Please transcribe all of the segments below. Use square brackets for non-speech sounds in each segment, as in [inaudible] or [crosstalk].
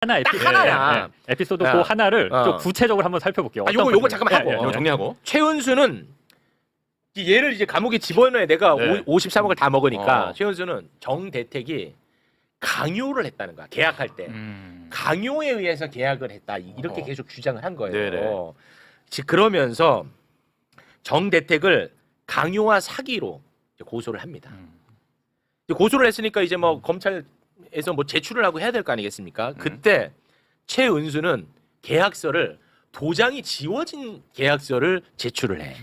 하나 딱 에피, 하나야. 예, 예. 에피소드 야. 그 하나를 어. 좀 구체적으로 한번 살펴볼게요. 아, 어떤 요거 요거 분들- 잠깐만 예, 하고. 예, 이거 정리하고. 최은수는 이 얘를 이제 감옥에 집어넣어야 내가 네. 오 53억을 다 먹으니까 어. 최은수는 정대택이 강요를 했다는 거야. 계약할 때. 음. 강요에 의해서 계약을 했다. 이- 이렇게 어. 계속 주장을 한 거예요. 네네. 지- 그러면서 정대택을 강요와 사기로 이제 고소를 합니다. 음. 이제 고소를 했으니까 이제 뭐 검찰 에서 뭐 제출을 하고 해야 될 거 아니겠습니까? 그때 최은수는 계약서를 도장이 지워진 계약서를 제출을 해.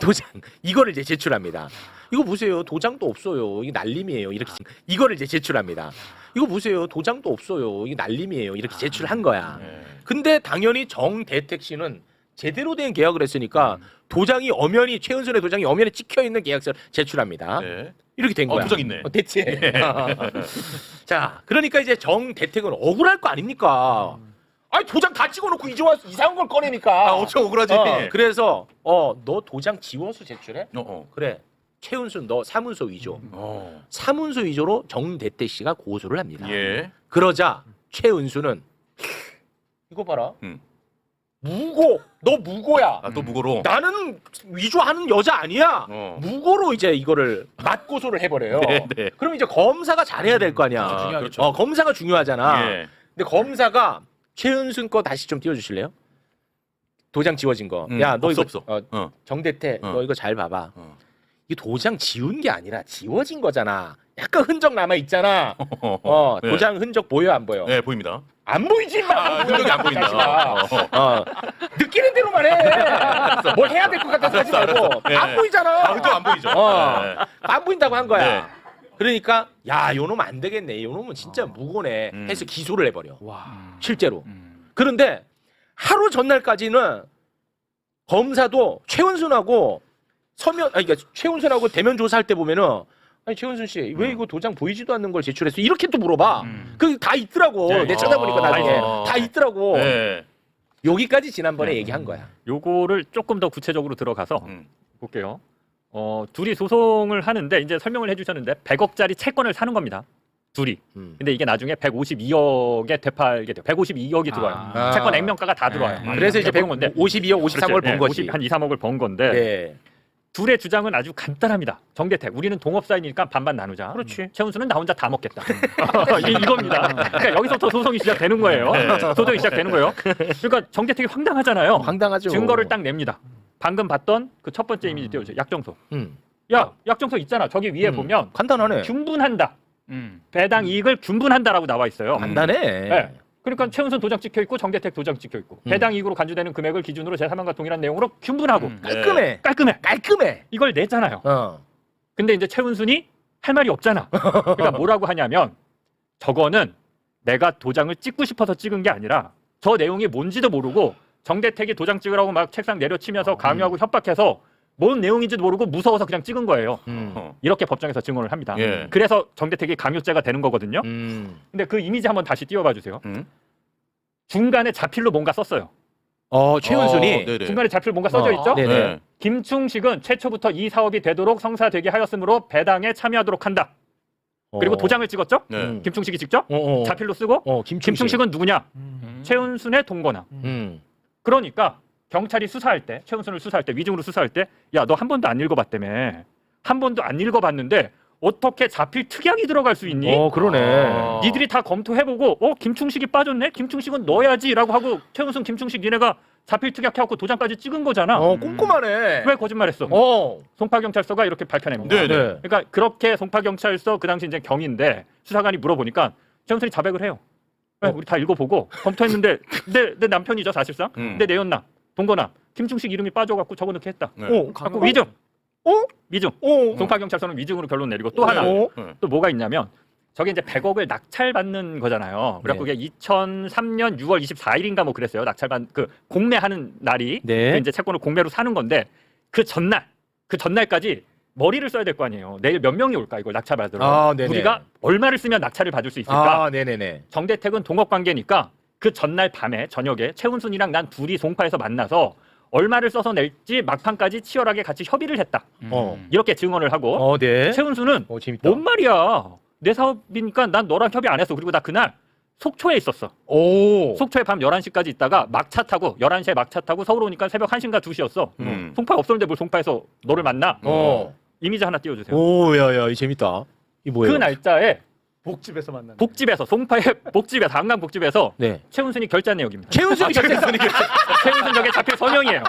도장 이거를 이제 제출합니다. 이거 보세요. 도장도 없어요. 이게 날림이에요. 이렇게 이거를 이제 제출합니다. 이거 보세요. 도장도 없어요. 이게 날림이에요. 이렇게 제출한 거야. 네. 근데 당연히 정대택 씨는 제대로 된 계약을 했으니까 음. 도장이 엄연히 최은순의 도장이 엄연히 찍혀 있는 계약서를 제출합니다. 네. 이렇게 된 어, 거야. 도장 있네. 어, 됐지. [laughs] 자, 그러니까 이제 정대택은 억울할 거 아닙니까? 아니 도장 다 찍어놓고 이제 와서 이상한 걸 꺼내니까. 아, 엄청 억울하지. 어, 그래서 어 너 도장 지워서 제출해? 어, 어. 그래. 최은순 너 사문서 위조. 어. 사문서 위조로 정대택 씨가 고소를 합니다. 예. 그러자 최은수는 이거 봐라. 음. 무고. 너 무고야. 아, 또 무고로. 나는 위조하는 여자 아니야. 어. 무고로 이제 이거를 맞고소를 해버려요. 네, 네. 그럼 이제 검사가 잘해야 될 거 아니야. 아, 중요하겠죠. 그렇죠. 어, 검사가 중요하잖아. 예. 근데 검사가 최은순 거 다시 좀 띄워주실래요? 도장 지워진 거. 음, 야, 너 없어, 이거 없어. 어, 어. 정대태, 어. 너 이거 잘 봐봐. 어. 이 도장 지운 게 아니라 지워진 거잖아. 약간 흔적 남아 있잖아. 어. [laughs] 어, 네. 도장 흔적 보여 안 보여? 네, 보입니다. 안 보이지 마. 아, 흔적이 안 보인다. [laughs] 어, 어. 어, 느끼는 대로만 해. 뭘 해야 될 것 같아서 하지 알았어, 말고 알았어. 네. 안 보이잖아. 아, 흔적 안 보이죠? 어. 네. 안 보인다고 한 거야. 네. 그러니까 야, 요놈 안 되겠네. 요놈은 진짜 무고네. 음. 해서 기소를 해버려. 와. 실제로. 음. 그런데 하루 전날까지는 검사도 최은순하고 서면 아니 그러니까 최은순하고 대면 조사할 때 보면은 아니 최은순 씨 왜 이거 도장 보이지도 않는 걸 제출했어 이렇게 또 물어봐. 음. 그다 있더라고. 네. 내 찾아보니까 아. 나중에 아. 다 있더라고. 네. 여기까지 지난번에 네. 얘기한 거야. 요거를 조금 더 구체적으로 들어가서 음. 볼게요. 어, 둘이 소송을 하는데 이제 설명을 해주셨는데 100억짜리 채권을 사는 겁니다. 둘이. 음. 근데 이게 나중에 152억에 되팔게 돼요. 152억이 들어와요. 아. 채권 액면가가 다 들어와요. 음. 그래서 이제 본 건데. 152억, 53억을 번 거지. 한 2, 3억을 번 건데 네. 둘의 주장은 아주 간단합니다. 정대택, 우리는 동업사이니까 반반 나누자. 그렇지. 최은수는 나 혼자 다 먹겠다. [laughs] 이, 이겁니다. 그러니까 여기서부터 소송이 시작되는 거예요. 소송이 시작되는 거예요. 그러니까 정대택이 황당하잖아요. 황당하죠. 증거를 딱 냅니다. 방금 봤던 그 첫 번째 이미지 띄워주세요. 약정서. 음. 야, 약정서 있잖아. 저기 위에 음. 보면 간단하네. 균분한다. 음. 배당 이익을 균분한다라고 나와 있어요. 간단해. 네. 그러니까 최은선 도장 찍혀 있고 정대택 도장 찍혀 있고 음. 배당 이익으로 간주되는 금액을 기준으로 제3항과 동일한 내용으로 균분하고 음. 깔끔해. 깔끔해. 깔끔해. 이걸 내잖아요. 어. 근데 이제 최은순이 할 말이 없잖아. 그러니까 뭐라고 하냐면 저거는 내가 도장을 찍고 싶어서 찍은 게 아니라 저 내용이 뭔지도 모르고 정대택이 도장 찍으라고 막 책상 내려치면서 강요하고 협박해서 뭔 내용인지도 모르고 무서워서 그냥 찍은 거예요. 음. 어. 이렇게 법정에서 증언을 합니다. 예. 그래서 정대택이 강요죄가 되는 거거든요. 음. 근데 그 이미지 한번 다시 띄워봐 주세요. 음. 중간에 자필로 뭔가 썼어요. 어, 최은순이 어, 네네. 중간에 자필 뭔가 써져 어, 있죠? 네네. 네. 김충식은 최초부터 이 사업이 되도록 성사되게 하였으므로 배당에 참여하도록 한다. 그리고 어. 도장을 찍었죠? 네. 음. 김충식이 직접 어, 어. 자필로 쓰고 어, 김충식. 김충식은 누구냐? 음. 최은순의 동거남. 음. 그러니까 경찰이 수사할 때 최은순을 수사할 때 위증으로 수사할 때 야 너 한 번도 안 읽어봤다며 한 번도 안 읽어봤는데 어떻게 자필 특약이 들어갈 수 있니? 어, 그러네. 아. 니들이 다 검토해보고 어 김충식이 빠졌네 김충식은 넣어야지라고 하고 최은순 김충식 니네가 자필 특약해갖고 도장까지 찍은 거잖아 어, 꼼꼼하네. 왜 거짓말했어 어. 송파 경찰서가 이렇게 밝혀냅니다 네, 네. 그러니까 그렇게 송파 경찰서 그 당시 이제 경인데 수사관이 물어보니까 최은순이 자백을 해요 네, 어. 우리 다 읽어보고 검토했는데 내, 내 남편이죠 사실상 음. 내 내연남 동거남 김충식 이름이 빠져갖고 적어 넣게 했다 네. 어, 갖고 위증 어? 위증 어. 송파경찰서는 위증으로 결론 내리고 또 하나 어? 네. 또 뭐가 있냐면 저게 이제 100억을 낙찰받는 거잖아요. 그래갖고 네. 그게 2003년 6월 24일인가 뭐 그랬어요. 낙찰받 그 공매하는 날이 네. 그 이제 채권을 공매로 사는 건데 그 전날 그 전날까지 머리를 써야 될 거 아니에요. 내일 몇 명이 올까 이걸 낙찰받으러 아, 네네. 우리가 얼마를 쓰면 낙찰을 받을 수 있을까? 아, 네네네. 정대택은 동업 관계니까 그 전날 밤에 저녁에 최훈순이랑 난 둘이 송파에서 만나서 얼마를 써서 낼지 막판까지 치열하게 같이 협의를 했다. 어. 이렇게 증언을 하고 어, 네. 최훈수는 어, 재밌다. 뭔 말이야? 내 사업이니까 난 너랑 협의 안 했어. 그리고 나 그날 속초에 있었어. 오. 속초에 밤 11시까지 있다가 막차 타고 11시에 막차 타고 서울 오니까 새벽 1시인가 2시였어. 음. 송파 없었는데 뭘 송파에서 너를 만나? 어. 이미지 하나 띄워 주세요. 오, 야, 야, 이 재밌다. 이 뭐예요? 그 날짜에 복집에서 만난. 복집에서 송파의 [laughs] 복집에서 한강 복집에서 네. 최은순이 결제한 내역입니다. 최은순이 결제. 최은순 저게 잡힐 서명이에요.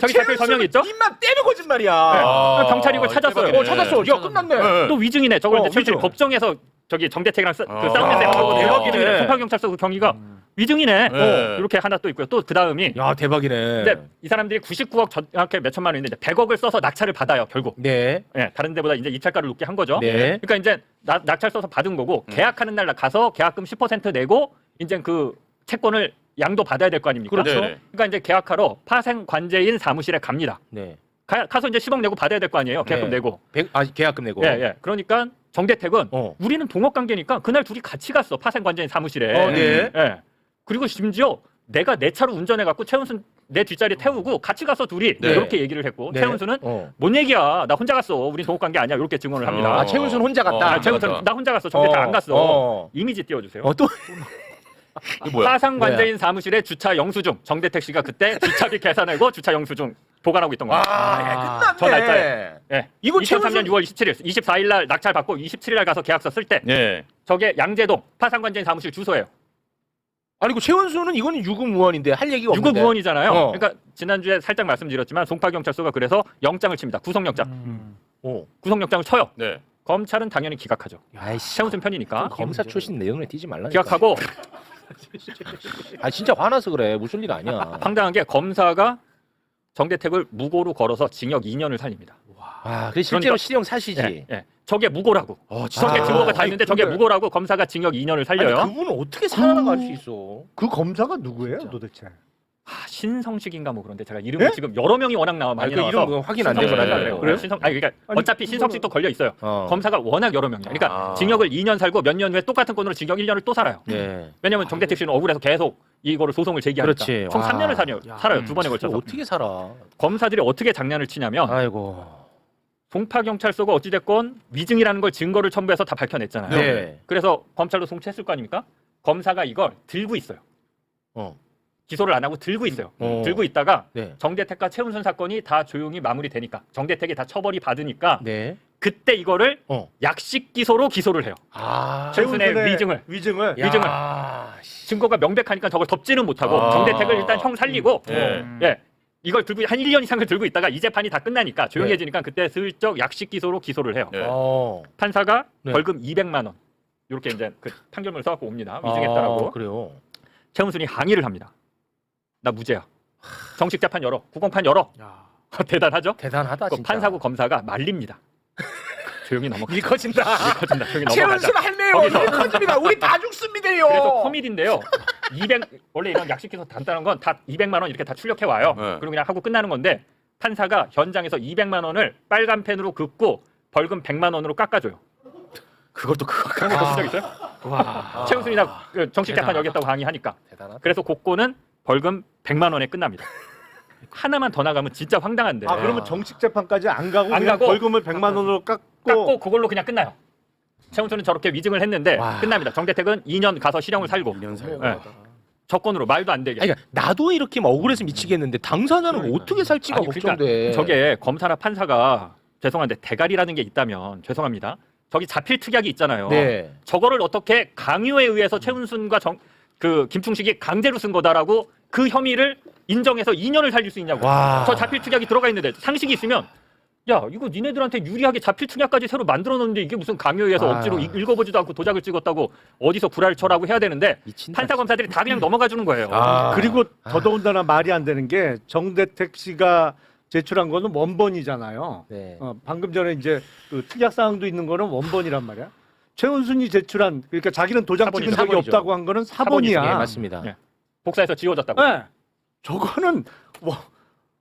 저기 잡힐 서명 있죠? 입만 때려 거짓말이야. 아, 경찰이 이걸 찾았어요. 대박이네. 어, 찾았어. 야, 끝났네. 네. 또 위증이네. 저걸 어, 이제 최은순이 위증. 법정에서 저기 정대택이랑 싸, 그 아. 아. 대박이네. 위증이네. 송파 경찰서 그 경위가 위증이네. 네. 이렇게 하나 또 있고요. 또 그 다음이 야, 대박이네. 근데 이 사람들이 99억 정확히 몇 천만 원인데 100억을 써서 낙찰을 받아요. 결국. 네. 예, 다른 데보다 이제 입찰가를 높게 한 거죠. 네. 그러니까 이제 나- 낙찰 써서 받은 거고 음. 계약하는 날 가서 계약금 10% 내고 이제 그 채권을 양도 받아야 될 거 아닙니까? 그렇죠. 네네. 그러니까 이제 계약하러 파생 관제인 사무실에 갑니다. 네. 가, 가서 이제 10억 내고 받아야 될 거 아니에요. 계약금 네. 내고. 백, 아, 계약금 내고. 예, 예. 그러니까 정대택은 어. 우리는 동업 관계니까 그날 둘이 같이 갔어. 파생 관제인 사무실에. 어, 네. 예. 그리고 심지어 내가 내 차로 운전해 갖고 최은순 내 뒷자리 태우고 같이 가서 둘이 네. 이렇게 얘기를 했고 네. 최은순은 어. 뭔 얘기야? 나 혼자 갔어. 우리 동업 관계 아니야. 이렇게 증언을 합니다. 어. 아, 최은순 혼자 갔다. 어, 아, 최은순 갔다. 나 혼자 갔어. 정대택 안 갔어. 어. 이미지 띄워주세요. 어, 또 [laughs] 이게 뭐야? 파상 관제인 사무실에 주차 영수증 정대택 씨가 그때 주차비 계산하고 주차 영수증 보관하고 있던 거예요. 아, 야, 끝났네. 저 날짜에. 예. 이거 2003년 최은순- 6월 27일, 24일 날 낙찰 받고 27일 날 가서 계약서 쓸 때 예. 저게 양재동 파상 관제인 사무실 주소예요. 아니, 그 최은수는 이거는 유급무원인데 할 얘기가 없는데. 유급무원이잖아요. 어. 그러니까 지난주에 살짝 말씀드렸지만 송파경찰서가 그래서 영장을 칩니다. 구속영장. 음. 어. 구속영장을 쳐요. 네. 검찰은 당연히 기각하죠. 아이씨. 최은순 편이니까 검사 출신 내용에 띄지 말라. 기각하고 [laughs] 아, 진짜 화나서 그래. 무슨 일 아니야. [laughs] 황당한 게 검사가 정대택을 무고로 걸어서 징역 2년을 살립니다. 아, 그 실제로 그러니까- 실형 사시지. 예, 예. 저게 무고라고. 어, 저게 아. 증거가 다 있는데 저게 근데- 무고라고 검사가 징역 2년을 살려요. 아니, 그분은 어떻게 살아나갈 수 있어? 그 검사가 누구예요, 도대체? 아, 신성식인가 뭐 그런데 제가 이름을 예? 지금 여러 명이 워낙 나와 많이 아니, 그 나와서 이름 뭐 확인 안 신성식 되고 네. 그래요. 그래요? 신성 아니 그러니까 아니, 어차피 그거는- 신성식도 걸려 있어요. 어. 검사가 워낙 여러 명이야. 그러니까 아. 징역을 2년 살고 몇 년 후에 똑같은 건으로 징역 1년을 또 살아요. 네. 왜냐면 정대택 씨는 억울해서 계속 이거를 소송을 제기하니까 그렇지. 총 와. 3년을 살아요. 살아요. 두 번에 저 걸쳐서. 어떻게 살아? 검사들이 어떻게 장난을 치냐면 아이고. 송파 경찰서가 어찌 됐건 위증이라는 걸 증거를 첨부해서 다 밝혀냈잖아요. 네. 그래서 검찰도 송치했을 거 아닙니까? 검사가 이걸 들고 있어요. 어. 기소를 안 하고 들고 있어요. 어. 들고 있다가 네. 정대택과 최은순 사건이 다 조용히 마무리되니까 정대택이 다 처벌이 받으니까 네. 그때 이거를 어. 약식 기소로 기소를 해요. 아. 최은순의 위증을 위증을. 야, 위증을. 씨. 증거가 명백하니까 저걸 덮지는 못하고 아. 정대택을 일단 형 살리고 예. 예. 이걸 들고 한 1년 이상을 들고 있다가 이 재판이 다 끝나니까 조용해지니까 그때 슬쩍 약식 기소로 기소를 해요. 네. 어. 판사가 네. 벌금 200만 원 이렇게 이제 그 판결문을 써갖고 옵니다. 위증했다라고 아, 그래요. 최은순이 항의를 합니다. 나 무죄야. 정식 재판 열어. 구공판 열어. 대단하죠? 대단하다 그 진짜. 판사고 검사가 말립니다. [laughs] 조용히 넘어가. 일 커진다. 커진다. 조용히 넘어가자. 최은순 할매요. 거기서. 일 커집니다. 우리 다 죽습니다요. 그래서 코미디인데요. 200 원래 이런 약식 기소 간단한 건 다 200만 원 이렇게 다 출력해 와요. 네. 그리고 그냥 하고 끝나는 건데 판사가 현장에서 200만 원을 빨간 펜으로 긋고 벌금 100만 원으로 깎아줘요. 그것도 그거. 그런 거 보신 적 있어요? 와. 최은순이 나 그 정식 재판 대단하다. 여겠다고 항의하니까. 대단하다. 그래서 그거는 벌금 100만 원에 끝납니다. 하나만 더 나가면 진짜 황당한데. 아 그러면 정식 재판까지 안 가고 안 그냥 가고 벌금을 100만 원으로 깎고, 깎고 그걸로 그냥 끝나요. 최은순은 저렇게 위증을 했는데 와. 끝납니다. 정대택은 2년 가서 실형을 살고 1년 살고. 네. 적건으로 말도 안 되게. 아니, 그러니까 나도 이렇게 막 억울해서 미치겠는데 당사자는 어떻게 살지가 아니, 그러니까 걱정돼. 저게 검사나 판사가 죄송한데 대가리라는 게 있다면 죄송합니다. 저기 자필 특약이 있잖아요. 네. 저거를 어떻게 강요에 의해서 최은순과 정, 그 김충식이 강제로 쓴 거다라고 그 혐의를 인정해서 2년을 살릴 수 있냐고. 와. 저 자필 특약이 들어가 있는데 상식이 있으면 야 이거 니네들한테 유리하게 자필 특약까지 새로 만들어 놓는데 이게 무슨 강요에 의해서 아. 억지로 이- 읽어보지도 않고 도장을 찍었다고 어디서 구라를 쳐라고 해야 되는데 미친다. 판사 검사들이 다 그냥 넘어가 주는 거예요. 아. 그리고 더더군다나 말이 안 되는 게 정대택 씨가 제출한 거는 원본이잖아요. 네. 어, 방금 전에 이제 그 특약 사항도 있는 거는 원본이란 말이야. 최은순이 제출한 그러니까 자기는 도장 사본이죠. 찍은 적이 사본이죠. 없다고 한 거는. 사본이야. 네, 맞습니다. 예. 복사해서 지워졌다고. 네. 저거는 원-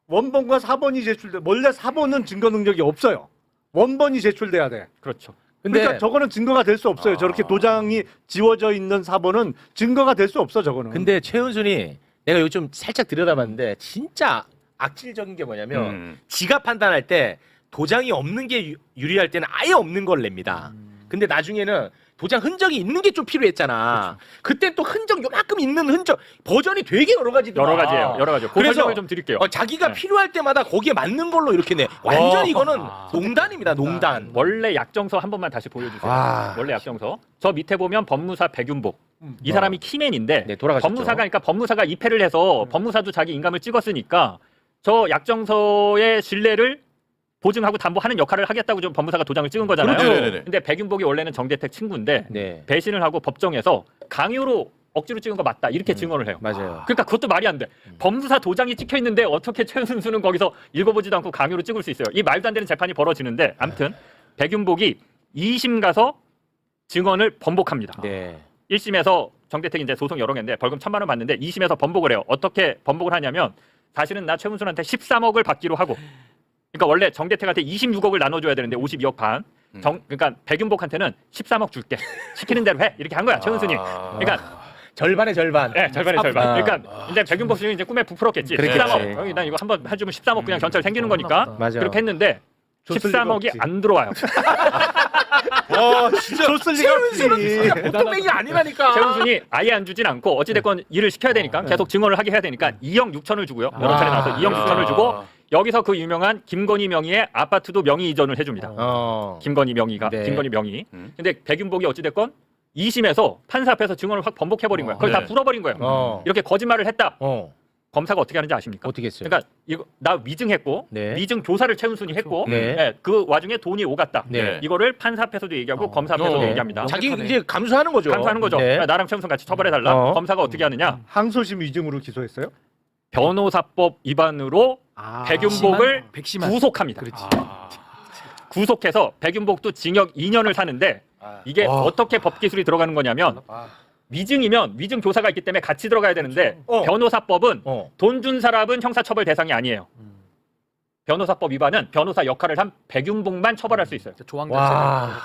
원본과 사본이 제출돼 원래 사본은 증거 능력이 없어요. 원본이 제출돼야 돼. 그렇죠. 근데 그러니까 저거는 증거가 될 수 없어요. 아. 저렇게 도장이 지워져 있는 사본은 증거가 될 수 없어 저거는. 근데 최은순이 내가 좀 살짝 들여다봤는데 진짜 악질적인 게 뭐냐면 음. 지가 판단할 때 도장이 없는 게 유- 유리할 때는 아예 없는 걸 냅니다. 근데 나중에는 도장 흔적이 있는 게 좀 필요했잖아. 그땐또 흔적 요만큼 있는 흔적 버전이 되게 여러 가지 여러 가지예요. 여러 가지요. 그 그래서 설명을 좀 드릴게요. 어, 자기가 네. 필요할 때마다 거기에 맞는 걸로 이렇게 내. 완전 이거는 농단입니다. 농단. 원래 약정서 한 번만 다시 보여주세요. 와. 원래 약정서. 저 밑에 보면 법무사 백윤복. 음. 이 사람이 키맨인데 네, 돌아가셨죠. 법무사가 그러니까 법무사가 입회를 해서 법무사도 자기 인감을 찍었으니까 저 약정서의 신뢰를 보증하고 담보하는 역할을 하겠다고 좀 법무사가 도장을 찍은 거잖아요. 그렇죠. 네네네. 근데 백윤복이 원래는 정대택 친구인데 네. 배신을 하고 법정에서 강요로 억지로 찍은 거 맞다 이렇게 음. 증언을 해요. 맞아요. 그러니까 그것도 말이 안 돼. 법무사 도장이 찍혀 있는데 어떻게 최은순은 거기서 읽어보지도 않고 강요로 찍을 수 있어요. 이 말도 안 되는 재판이 벌어지는데 아무튼 백윤복이 2심 가서 증언을 번복합니다. 네. 1심에서 정대택이 이제 소송 여러 개인데 벌금 천만 원 받는데 2심에서 번복을 해요. 어떻게 번복을 하냐면 사실은 나 최은순한테 13억을 받기로 하고 그러니까 원래 정대택한테 26억을 나눠줘야 되는데 52억 반. 정, 그러니까 백윤복한테는 13억 줄게. 시키는 대로 해. 이렇게 한 거야 최은순이. 아. 그러니까 절반의 절반. 네, 절반의 절반. 아. 그러니까 이제 백윤복 씨는 이제 꿈에 부풀었겠지. 그랬겠지. 13억. 어, 난 이거 한번 해주면 13억 그냥 경찰 생기는 거니까. 맞아. 그렇게 했는데 줬을 리가 13억이 없지. 안 들어와요. [laughs] 와 진짜 줬을 리가 없지. 보통 맥이 아니라니까. 최은순이 아예 안 주진 않고 어찌됐건 일을 시켜야 되니까 계속 증언을 하게 해야 되니까 2억 6천을 주고요. 여러 차례 나와서 2억 6천을 주고 여기서 그 유명한 김건희 명의의 아파트도 명의 이전을 해줍니다. 어. 김건희 명의가 네. 김건희 명의. 음. 근데 백윤복이 어찌됐건 2심에서 판사 앞에서 증언을 확 번복해버린 거야. 그걸 네. 다 풀어버린 거예요. 어. 이렇게 거짓말을 했다. 어. 검사가 어떻게 하는지 아십니까? 어떻게 했어요? 그러니까 이거 나 위증했고 네. 위증 교사를 최은순이 했고 네. 예, 그 와중에 돈이 오갔다. 네. 이거를 판사 앞에서도 얘기하고 검사 앞에서도 어. 얘기합니다. 자기 이제 감수하는 거죠. 감사하는 거죠. 네. 야, 나랑 최은순 같이 처벌해 달라. 어. 검사가 어떻게 하느냐? 항소심 위증으로 기소했어요? 변호사법 위반으로 아. 백윤복을 백심한. 구속합니다. 그렇지. 구속해서 백윤복도 징역 2년을 사는데 이게 와. 어떻게 법 기술이 들어가는 거냐면 위증이면 위증 교사가 있기 때문에 같이 들어가야 되는데 어. 변호사법은 어. 돈 준 사람은 형사처벌 대상이 아니에요. 변호사법 위반은 변호사 역할을 한 백윤복만 처벌할 수 있어요. 조항 와. 자체가.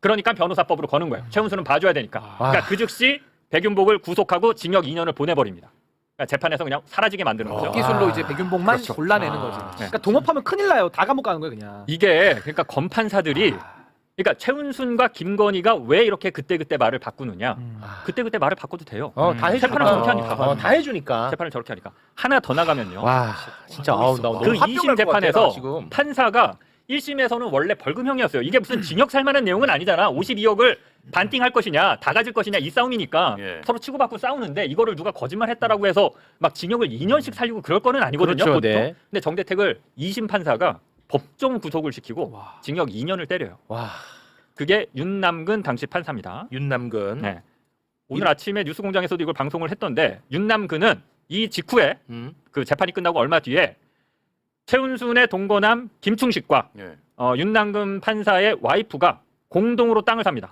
그러니까 변호사법으로 거는 거예요. 최은수는 봐줘야 되니까. 와. 그러니까 그 즉시 백윤복을 구속하고 징역 2년을 보내버립니다. 그러니까 재판에서 그냥 사라지게 만드는 거죠. 기술로 이제 백윤복만 그렇죠. 골라내는 아. 거지. 네. 그러니까 동업하면 큰일 나요. 다 감옥 가는 거예요, 그냥. 이게 그러니까 검판사들이 그러니까 최은순과 김건희가 왜 이렇게 그때 그때 말을 바꾸느냐. 음. 그때 그때 말을 바꿔도 돼요. 어, 다 해주니까. 재판을 저렇게 하니까. 어, 다 해주니까. 재판을 저렇게 하니까. 하나 더 나가면요. 와, 진짜 아우 나 너무 그 합병할 2심 것 같아, 재판에서 나 지금. 판사가 1심에서는 원래 벌금형이었어요. 이게 무슨 징역 살 만한 내용은 아니잖아. 52억을 반띵할 것이냐, 다 가질 것이냐 이 싸움이니까 예. 서로 치고받고 싸우는데 이거를 누가 거짓말했다라고 해서 막 징역을 2년씩 살리고 그럴 거는 아니거든요. 그렇죠, 보통. 네. 근데 정대택을 2심 판사가 법정 구속을 시키고 와. 징역 2년을 때려요. 와, 그게 윤남근 당시 판사입니다. 윤남근. 네. 오늘 아침에 뉴스공장에서도 이걸 방송을 했던데 윤남근은 이 직후에 음. 그 재판이 끝나고 얼마 뒤에 최은순의 동거남 김충식과 예. 어, 윤남근 판사의 와이프가 공동으로 땅을 삽니다.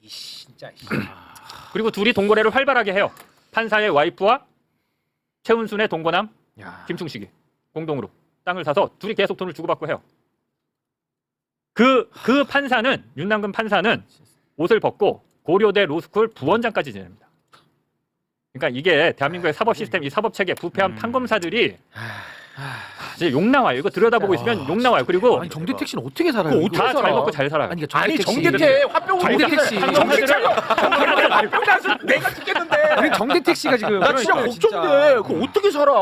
이 진짜. 씨. [clears throat] 그리고 둘이 동거래를 활발하게 해요. 판사의 와이프와 최은순의 동거남 야. 김충식이 공동으로 땅을 사서 둘이 계속 돈을 주고받고 해요. 그, 그 판사는, 윤남근 판사는 옷을 벗고 고려대 로스쿨 부원장까지 지냅니다. 그러니까 이게 대한민국의 사법 시스템, 이 사법 체계, 부패한 음. 판검사들이 이제 욕 나와요. 이거 들여다보고 있으면 욕 나와요. 그리고 아니 정대택 씨는 어떻게 살아요? 이거? 다 살아? 잘 먹고 잘 살아요. 아니, 그러니까 아니 정대택 화병으로 정대택 씨. 정신 차려. 화병 나서 내가 죽겠는데. 우리 정대택 씨가 지금 나 진짜 그러니까 걱정돼. 그거 어떻게 살아?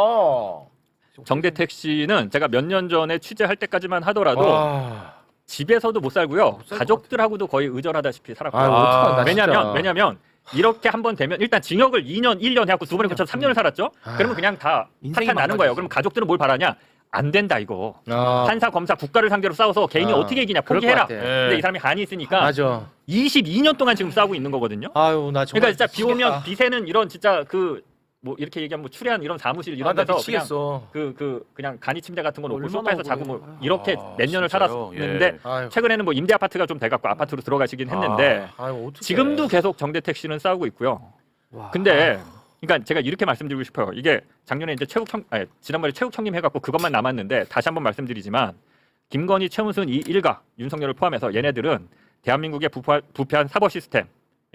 정대택 씨는 제가 몇 년 전에 취재할 때까지만 하더라도 와. 집에서도 못 살고요. 살것 가족들하고도 거의 의절하다시피 살았고. 아, 어떡하나, 왜냐면 진짜. 왜냐면 이렇게 한 번 되면 일단 징역을 2년, 1년 해갖고 두 번에 고쳐 3년을 살았죠. 아. 그러면 그냥 다 인생이 사탄 나는 거예요. 망가지지. 그럼 가족들은 뭘 바라냐? 안 된다 이거. 아, 판사, 검사, 국가를 상대로 싸워서 개인이 아, 어떻게 이기냐 그럴 것 포기해라. 같아. 근데 이 사람이 한이 있으니까 맞아. 22년 동안 지금 싸우고 있는 거거든요. 아유 나 정말 그러니까 진짜 비 오면 미치겠다. 비세는 이런 진짜 그 뭐 이렇게 얘기하면 뭐 추리한 이런 사무실 아, 이런 나 데서 그냥 미치겠어. 그 그 그냥 간이 침대 같은 거 놓고 얼마나 소파에서 자고 뭐. 이렇게 아, 몇 년을 진짜요? 살았는데 아유. 최근에는 뭐 임대 아파트가 좀 돼갖고 아파트로 들어가시긴 했는데 아, 아유, 어떡해. 지금도 계속 정대택 씨는 싸우고 있고요. 와. 근데 그러니까 제가 이렇게 말씀드리고 싶어요. 이게 작년에 이제 형, 아니, 지난번에 최욱 형님 해갖고 그것만 남았는데 다시 한번 말씀드리지만 김건희, 최은순 이 일가 윤석열을 포함해서 얘네들은 대한민국의 부패, 부패한 사법 시스템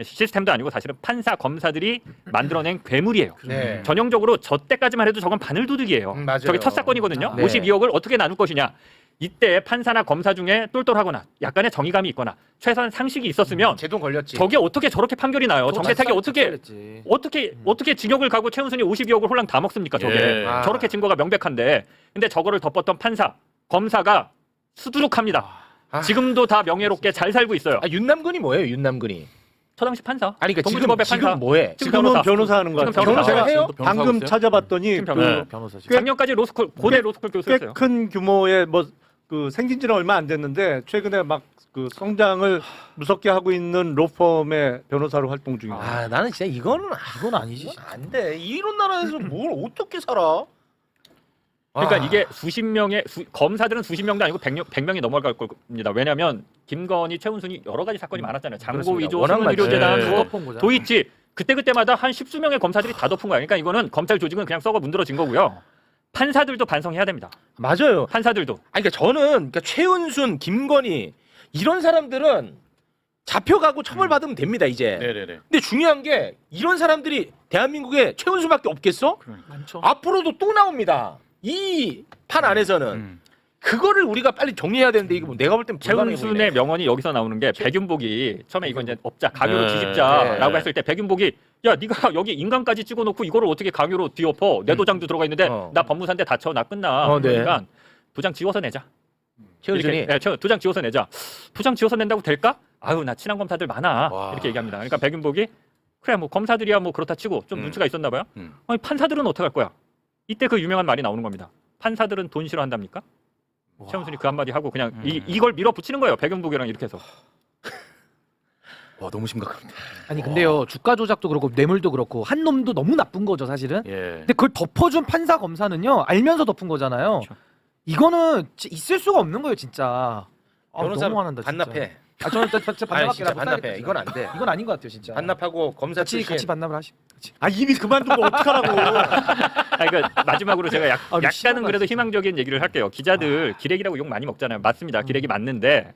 시스템도 아니고 사실은 판사 검사들이 만들어낸 괴물이에요. 네. 전형적으로 저 때까지만 해도 저건 바늘도둑이에요. 음, 맞아요. 저게 첫 사건이거든요. 네. 52억을 어떻게 나눌 것이냐. 이때 판사나 검사 중에 똘똘하거나 약간의 정의감이 있거나 최소한 상식이 있었으면 제동 걸렸지. 저게 어떻게 저렇게 판결이 나요? 정대택이 어떻게. 어떻게 어떻게 징역을 가고 최은순이 52억을 홀랑 다 먹습니까? 저게 예. 아. 저렇게 증거가 명백한데 근데 저거를 덮었던 판사 검사가 수두룩합니다. 아. 지금도 다 명예롭게 잘 살고 있어요. 아, 윤남근이 뭐예요? 윤남근이. 저 당시 판사. 아니 그러니까 지금 동부지법의 판사. 지금 뭐해? 지금 지금은 변호사. 변호사 하는 거 지금 같아요. 변호사 제가 해요? 방금 찾아봤더니 지금 그 변호사. 변호사 지 작년까지 로스쿨 고대 로스쿨 교수였어요. 꽤큰 규모의 뭐 그 생긴 지는 얼마 안 됐는데 최근에 막 그 성장을 무섭게 하고 있는 로펌의 변호사로 활동 중입니다. 아 나는 진짜 이거는 이건 아니지. 안 돼. 이런 나라에서 뭘 어떻게 살아? 그러니까 아. 이게 수십 명의 수- 검사들은 수십 명도 아니고 100명, 100명이 넘어갈 겁니다. 왜냐하면 김건희, 최은순이 여러 가지 사건이 많았잖아요. 장고 그렇습니다. 위조, 워낙 수문 많죠. 의료재단, 예. 뭐 덮은 거잖아. 도이치 그때 그때마다 한 십수 명의 검사들이 다 덮은 거야. 그러니까 이거는 검찰 조직은 그냥 썩어 문드러진 거고요. 판사들도 반성해야 됩니다. 맞아요. 판사들도 아니 그러니까 저는 그러니까 최은순, 김건희 이런 사람들은 잡혀가고 처벌받으면 됩니다 이제. 네네네. 근데 중요한 게 이런 사람들이 대한민국에 최은순밖에 없겠어? 많죠. 앞으로도 또 나옵니다. 이 판 안에서는 음. 그거를 우리가 빨리 정리해야 되는데 이거 뭐 내가 볼 땐 불가능해 최은순의 보이네. 명언이 여기서 나오는 게 백윤복이 처음에 이건 이제 업자 강요로 네, 뒤집자라고 네. 했을 때 백윤복이 야 네가 여기 인간까지 찍어놓고 이거를 어떻게 강요로 뒤엎어 내 도장도 들어가 있는데 어. 나 법무사인데 다쳐 나 끝나 어, 네. 그러니까 도장 지워서 내자 최은순이 네, 저- 도장 지워서 내자 도장 지워서 낸다고 될까? 아유 나 친한 검사들 많아 와. 이렇게 얘기합니다 그러니까 백윤복이 그래 뭐 검사들이야 뭐 그렇다 치고 좀 음. 눈치가 있었나 봐요 음. 아니 판사들은 어떻게 할 거야 이때 그 유명한 말이 나오는 겁니다 판사들은 돈 싫어한답니까? 최은순이 그 한마디 하고 그냥 이, 음. 이걸 밀어붙이는 거예요 백윤복이랑 이렇게 해서 [laughs] 와 너무 심각합니다. 아니 근데요 주가 조작도 그렇고 뇌물도 그렇고 한 놈도 너무 나쁜 거죠 사실은. 예. 근데 그걸 덮어준 판사 검사는요 알면서 덮은 거잖아요. 그렇죠. 이거는 있을 수가 없는 거예요 진짜. 아, 변호사 너무 화난다 진짜. 반납해. 아 저는 진짜, 진짜 아니 반납할게. 진짜 나 못하겠다, 반납해. 이건 안 돼. 이건 아닌 것 같아요 진짜. 반납하고 검사 같이 출신 같이 반납을 하시. 같이. 아 이미 그만두고 어떡하라고. [laughs] 아, 그러니까 마지막으로 제가 약, 아, 근데 약간은 심하다, 그래도 진짜. 희망적인 얘기를 할게요. 기자들 기레기라고 욕 많이 먹잖아요. 맞습니다. 기레기 맞는데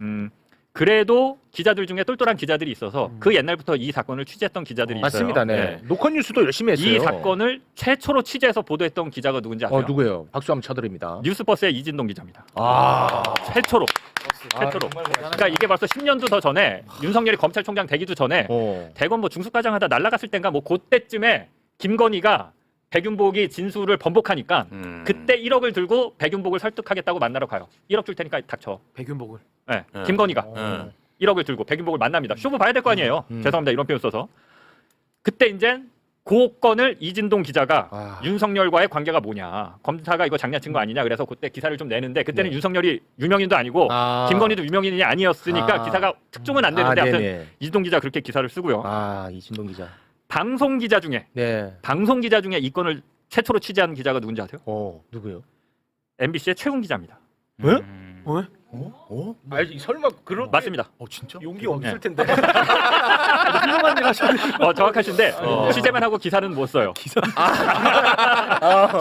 음, 그래도 기자들 중에 똘똘한 기자들이 있어서 음. 그 옛날부터 이 사건을 취재했던 기자들이 있어요. 맞습니다. 네. 네. 노컷 뉴스도 열심히 했어요. 이 사건을 최초로 취재해서 보도했던 기자가 누군지 아세요? 어 누구예요? 박수 한번 쳐드립니다. 뉴스버스의 이진동 기자입니다. 아, 최초로. 최초로. 그러니까 이게 벌써 10년도 더 전에 윤석열이 검찰총장 되기도 전에 어. 대검 뭐 중수과장 하다 날라갔을 땐가 뭐 그때쯤에 김건희가 백윤복이 진술을 번복하니까 음. 그때 1억을 들고 백윤복을 설득하겠다고 만나러 가요. 1억 줄 테니까 닥쳐. 백윤복을. 네, 네. 김건희가 음. 1억을 들고 백윤복을 만납니다. 쇼부 봐야 될 거 아니에요. 음. 죄송합니다. 이런 표현 써서. 그때 이제 그 건을 이진동 기자가 아. 윤석열과의 관계가 뭐냐. 검사가 이거 장난친 거 아니냐. 그래서 그때 기사를 좀 내는데 그때는 네. 윤석열이 유명인도 아니고 아. 김건희도 유명인이 아니었으니까 아. 기사가 특종은 안 되는데 아, 아무튼 네네. 이진동 기자 그렇게 기사를 쓰고요. 아 이진동 기자. 방송 기자 중에 네. 방송 기자 중에 이 건을 최초로 취재한 기자가 누군지 아세요? 어 누구요? MBC의 최훈 기자입니다. 왜? 음. 왜? 어? 알지 설마 그런 맞습니다. 어 진짜? 용기 네. 없을 텐데. 훌륭한 일 하셨네. 어, 정확하신데 어. 취재만 하고 기사는 못 써요.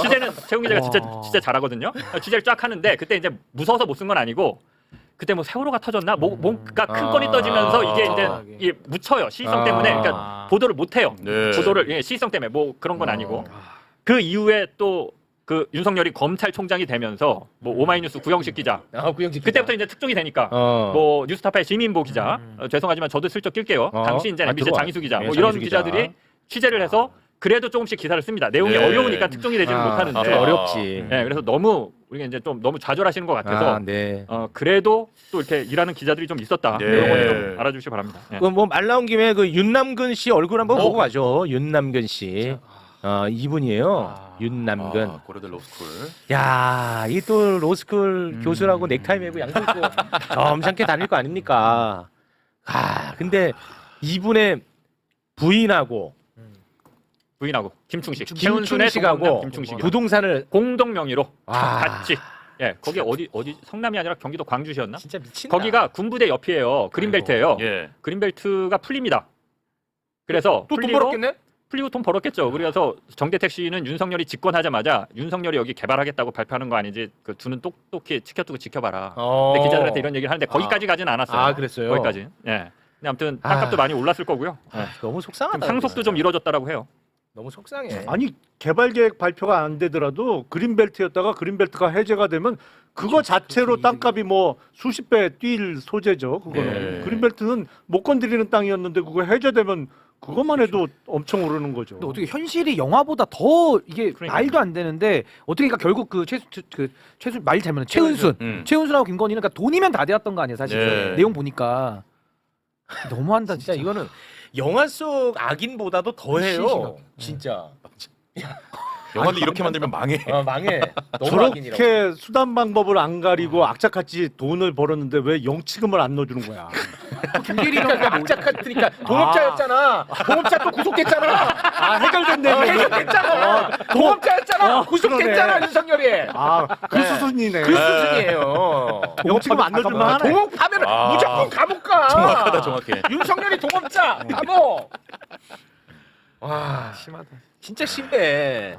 취재는 최훈 기자가 진짜 와. 진짜 잘하거든요. 취재를 쫙 하는데 그때 이제 무서워서 못 쓴 건 아니고 그때 뭐 세월호가 터졌나 뭐 뭔가 큰 아. 건이 떠지면서 이게 이제 아. 이게 묻혀요 시의성 아. 때문에 그러니까 보도를 못 해요. 네. 보도를 예, 시의성 때문에 뭐 그런 건 어. 아니고 그 이후에 또 그 윤석열이 검찰총장이 되면서 뭐 오마이뉴스 구영식 기자 아 구영식. 그때부터 이제 특종이 되니까 어. 뭐 뉴스타파의 시민보 기자 음. 어, 죄송하지만 저도 슬쩍 낄게요. 어? 당시 이제 아, MBC 들어와. 장희수 기자 네, 뭐 이런 장희수 기자. 기자들이 취재를 해서 그래도 조금씩 기사를 씁니다. 내용이 네. 어려우니까 특종이 되지는 아, 못하는데 아, 어렵지. 네, 그래서 너무 우리가 이제 좀 너무 좌절하시는 것 같아서 아, 네. 어, 그래도 또 이렇게 일하는 기자들이 좀 있었다. 네. 이런 거좀 알아주시기 바랍니다. 네. 그뭐말 나온 김에 그 윤남근 씨 얼굴 한번 어. 보고 가죠. 윤남근 씨. 어, 이분이에요. 아. 윤남근. 아, 고려대 로스쿨. 야, 이 또 로스쿨 음. 교수라고 넥타이 매고 양복 입고 점잖게 다닐 거 아닙니까? 아, 근데 이분의 부인하고 부인하고 김충식, 김충식하고 최은순의 동갑내기 김충식 부동산을 공동 명의로 아. 같이 예 거기 어디 어디 성남이 아니라 경기도 광주시였나? 진짜 미친다. 거기가 군부대 옆이에요. 그린벨트예요. 예. 그린벨트가 풀립니다. 그래서 또 돈 풀리고 벌었겠네? 풀리고 돈 벌었겠죠. 그래서 정대택 씨는 윤석열이 집권하자마자 윤석열이 여기 개발하겠다고 발표하는 거 아니지 그 두는 똑똑히 지켜두고 지켜봐라. 어. 근데 기자들한테 이런 얘기를 하는데 거기까지 가지는 않았어요. 아, 그랬어요? 거기까지. 예. 근데 아무튼 아. 땅값도 많이 올랐을 거고요. 예. 너무 좀 속상하다. 상속도 좀 이루어졌다라고 해요. 너무 속상해. 아니 개발 계획 발표가 안 되더라도 그린벨트였다가 그린벨트가 해제가 되면 그거 자체로 땅값이 뭐 수십 배 뛸 소재죠. 그거는 네. 그린벨트는 못 건드리는 땅이었는데 그거 해제되면 그것만 해도 엄청 오르는 거죠. 근데 어떻게 현실이 영화보다 더 이게 그러니까요. 말도 안 되는데 어떻게 그러니까 결국 그 최수 그 최수 말 잘못 최은순 음. 최은순하고 김건희는 그러니까 돈이면 다 되었던 거 아니에요 사실 네. 내용 보니까 너무한다 진짜 진짜, 이거는 영화 속 악인보다도 더해요. 진짜. [laughs] 영화도 이렇게 만들면 망해. 어, 망해. 너무 악인이라고. 저렇게 수단 방법을 안 가리고 악착같이 돈을 벌었는데 왜 영치금을 안 넣어주는 거야? 그러니까 악착 같으니까 동업자였잖아. 동업자 또 구속됐잖아. 아 해결됐네. 어, 해결됐잖아. 동업자였잖아. 어, 구속됐잖아 그러네. 윤석열이. 아그 네. 수순이네. 그 수준이에요. 영치금 안 넣어줄만 하네. 동업하면 아. 무조건 감옥 가. 정확하다, 정확해. 윤석열이 동업자 감옥. 와 심하다 진짜 심해.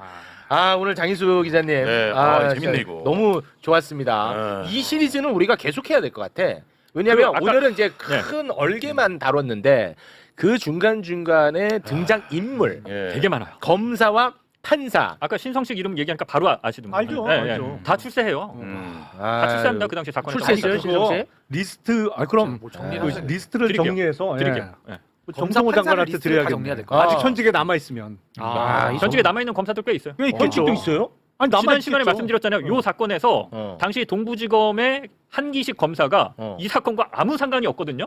아 오늘 장희수 기자님. 네, 아, 재밌네, 진짜 이거. 너무 좋았습니다. 아. 이 시리즈는 우리가 계속해야 될 것 같아. 왜냐하면 아까- 오늘은 이제 큰 얼개만 다뤘는데 그 중간 중간에 등장 인물, 예. 되게 많아요. 검사와 판사. 아까 신성식 이름 얘기하니까 바로 아- 아시던가요? 알죠, 예, 예. 알죠. 다 출세해요. 음. 아, 다 출세합니다. 그 당시 사건에. 출세했어요, 신성 씨? 리스트 아 그럼 뭐 정리를 그 돼. 리스트를 드릴게요. 정리해서 드릴게요. 예. 예. 검사, 정성호 장관한테 드려야겠네. 정리해야 될것 같아요. 아직 현직에 남아 있으면. 아, 이 전직에 남아 있는 검사들 꽤 있어요. 꽤 있겠죠. 또 있어요? 아니 지난 시간에 있겠죠. 말씀드렸잖아요. 요 사건에서 어. 당시 동부지검의 한기식 검사가 어. 이 사건과 아무 상관이 없거든요.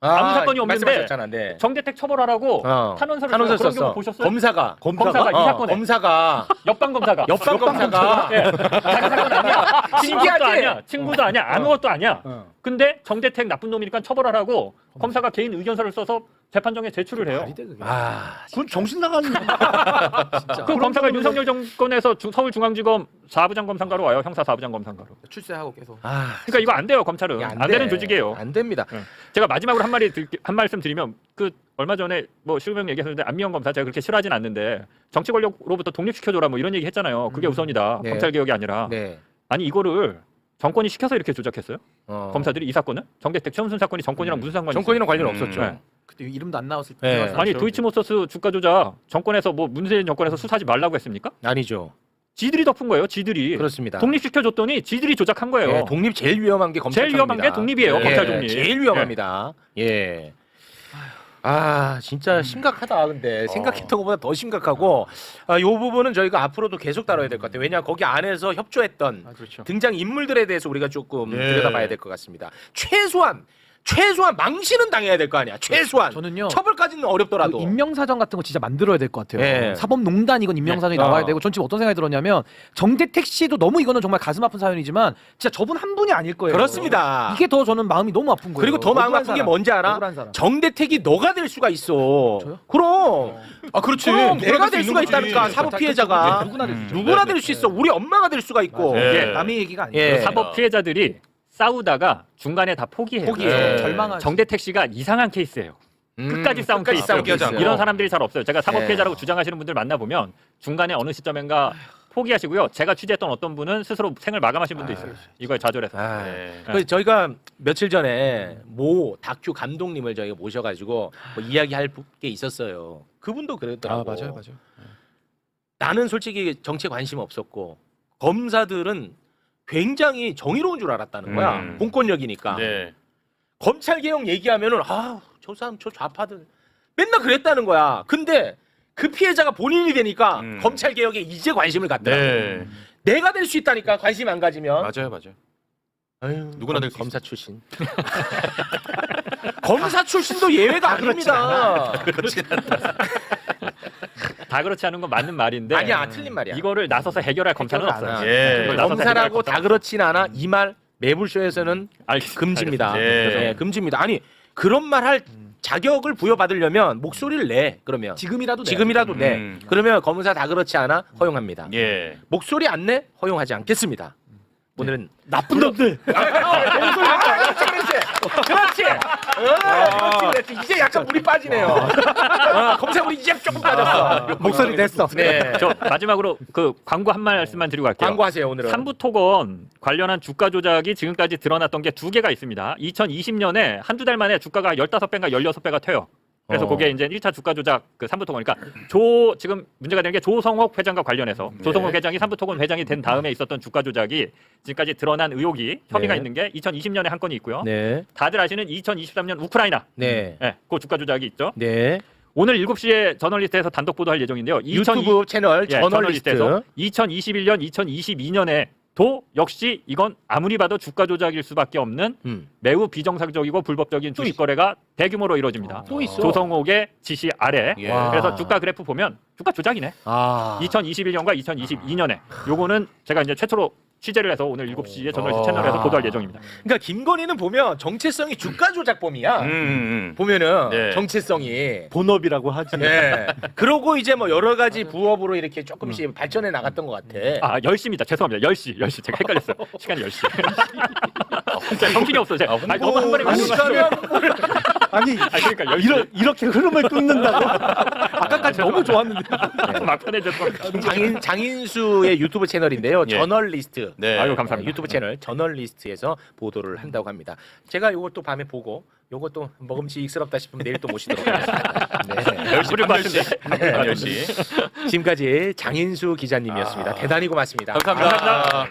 아, 아무 사건이 없는데 말씀하셨잖아, 네. 정대택 처벌하라고 어. 탄원서를 탄원서 써요. 그런 썼어. 경우 보셨어요? 검사가 검사가 이 어, 사건에 검사가 [laughs] 옆방 검사가 옆방 검사가 예. 자기 사건 아니야. 친구도 [laughs] 신기하지? 아니야. 친구도 아니야. 아무것도 아니야. 어. 근데 정대택 나쁜 놈이니까 처벌하라고 검사가 개인 의견서를 써서 재판정에 제출을 해요. 말이 돼 그게 아, 그건 정신 나간 [laughs] 진짜 그 검사가 윤석열 정권에서 중- 서울중앙지검 4부장 검사가로 와요. 형사 4부장 검사가로. 출세하고 계속 아, 그러니까 이거 안 돼요, 검찰은. 이게 안, 돼. 되는 조직이에요. 안 됩니다. 제가 마지막으로 한 들- 한 말씀 드리면 그 얼마 전에 뭐 실명 얘기하셨는데 안미영 검사 제가 그렇게 싫어하진 않는데 정치 권력으로부터 독립시켜줘라 뭐 이런 얘기 했잖아요. 그게 음. 우선이다. 네. 검찰 개혁이 아니라. 네. 아니 이거를 정권이 시켜서 이렇게 조작했어요? 어. 검사들이 이 사건은 정대택 최은순 사건이 정권이랑 무슨 상관이 정권이랑 관련 음. 없었죠. 네. 그때 이름도 안 나왔을 네. 때 아니 그렇죠. 도이치모터스 주가 조작 정권에서 뭐 문재인 정권에서 수사하지 말라고 했습니까? 아니죠. 지들이 덮은 거예요. 지들이 그렇습니다. 독립시켜 줬더니 지들이 조작한 거예요. 네, 독립 제일 위험한 게 검찰 제일 위험한 게 독립이에요, 검찰 독립. 제일 위험합니다. 예. 아 진짜 심각하다 근데 생각했던 것보다 더 심각하고 아, 요 부분은 저희가 앞으로도 계속 다뤄야 될 것 같아요 왜냐 거기 안에서 협조했던 아, 그렇죠. 등장 인물들에 대해서 우리가 조금 네. 들여다봐야 될 것 같습니다 최소한 최소한 망신은 당해야 될 거 아니야 최소한 저는요 처벌까지는 어렵더라도 그 임명사정 같은 거 진짜 만들어야 될 것 같아요. 예. 사법농단 이건 임명사정이 네. 나와야 어. 되고 전 지금 어떤 생각이 들었냐면 정대택 씨도 너무 이거는 정말 가슴 아픈 사연이지만 진짜 저분 한 분이 아닐 거예요. 그렇습니다 이게 더 저는 마음이 너무 아픈 거예요. 그리고 더 마음 아픈 게 사람. 뭔지 알아? 억울한 사람. 정대택이 너가 될 수가 있어 저요? 그럼 아 그렇지. 그럼 누구나 내가 수될 수가. 있다니까 사법 피해자가 누구나 될수 음. 네, 될수 있어. 우리 엄마가 될 수가 있고. 예. 남의 얘기가 아니에요. 예. 사법 피해자들이 싸우다가 중간에 다 포기해요. 포기해. 예. 절망한 정대택 씨가 이상한 케이스예요. 음, 끝까지 싸운 끝까지 케이스. 싸운 케이스. 이런 사람들이 잘 없어요. 제가 사법 네. 피해자라고 주장하시는 분들 만나보면 중간에 어느 시점인가 포기하시고요. 제가 취재했던 어떤 분은 스스로 생을 마감하신 분도 있어요. 이거에 좌절해서. 아, 네. 그 저희가 며칠 전에 모 다큐 감독님을 저희가 모셔가지고 뭐 이야기할 게 있었어요. 그분도 그랬더라고. 아 맞아요, 맞아요. 나는 솔직히 정치에 관심 없었고 검사들은 굉장히 정의로운 줄 알았다는 거야. 음. 공권력이니까. 네. 검찰 개혁 얘기하면은 아저 사람 저 좌파들 맨날 그랬다는 거야. 근데 그 피해자가 본인이 되니까 음. 검찰 개혁에 이제 관심을 갖더라. 네. 내가 될 수 있다니까 관심 안 가지면. 맞아요, 맞아요. 아유, 누구나 검- 될수 검사 출신. [laughs] 검사 출신도 예외가 아닙니다. [laughs] 다 그렇지 않은 건 맞는 말인데 아니야 틀린 말이야. 이거를 나서서 해결할 검찰은 해결은 안 없어요. 해. 예. 그걸 나서서 해결할 검사라고 다 그렇진 않아. 이 말 매불쇼에서는 알겠습니다. 금지입니다. 알겠습니다. 예. 네, 금지입니다. 아니 그런 말 할 자격을 부여받으려면 목소리를 내. 그러면 지금이라도 내야 지금이라도 내. 음. 그러면 검사 다 그렇지 않아 허용합니다. 예. 목소리 안 내? 허용하지 않겠습니다. 오늘은 나쁜 놈들. 그렇지, 어, 그렇지, 그렇지. 이제 약간 물이 빠지네요. 어, 검사 물이 이제 조금 빠졌어. 목소리 냈어. 네, 저 마지막으로 그 광고 한 말씀만 드리고 갈게요. 광고하세요 오늘은. 삼부토건 관련한 주가 조작이 지금까지 드러났던 게 두 개가 있습니다. 2020년에 한두 달 만에 주가가 15배인가 16배가 튀어요. 그래서 어. 그게 이제 1차 주가 조작 그 삼부토건 그러니까 조 지금 문제가 되는 게 조성옥 회장과 관련해서 조성옥 네. 회장이 삼부토건 회장이 된 다음에 있었던 주가 조작이 지금까지 드러난 의혹이 혐의가 네. 있는 게 2020년에 한 건이 있고요. 네. 다들 아시는 2023년 우크라이나 네. 예, 그 주가 조작이 있죠. 네. 오늘 7시에 저널리스트에서 단독 보도할 예정인데요. 2002 유튜브 채널 예, 저널리스트. 저널리스트에서 2021년, 2022년에 도 역시 이건 아무리 봐도 주가 조작일 수밖에 없는 음. 매우 비정상적이고 불법적인 주식 거래가 대규모로 이루어집니다. 또 있어. 조성옥의 지시 아래. 예. 와. 그래서 주가 그래프 보면 주가 조작이네. 아. 2021년과 2022년에 요거는 제가 이제 최초로 취재를 해서 오늘 7시에 저널리스트 어. 채널에서 보도할 예정입니다. 그러니까 김건희는 보면 정체성이 주가 조작범이야. 음, 음. 보면은 네. 정체성이. 본업이라고 하지. 네. 그러고 이제 뭐 여러 가지 부업으로 이렇게 조금씩 발전해 나갔던 것 같아. 아, 10시입니다. 죄송합니다. 10시. 10시. 제가 헷갈렸어요. [laughs] 시간이 10시. 진짜 [laughs] 정신이 없어. 제가. 아, 홍보- 아니, 너무 한 번에 아니, 말씀하시면 [laughs] 아니 아, 그러니까 10시. 이러, 이렇게 흐름을 끊는다고? 아까까지 너무 좋았는데. 막판에 죄송합니다. 장인 장인수의 유튜브 채널인데요. 예. 저널리스트. 네. 아유, 감사합니다. 유튜브 채널 저널리스트에서 보도를 한다고 합니다. 제가 이것도 밤에 보고 요것도 먹음직스럽다 싶으면 내일 또 모시도록 하겠습니다. 네. 10시 반 10시. 반 10시. 지금까지 장인수 기자님이었습니다. 아. 대단히 고맙습니다. 감사합니다.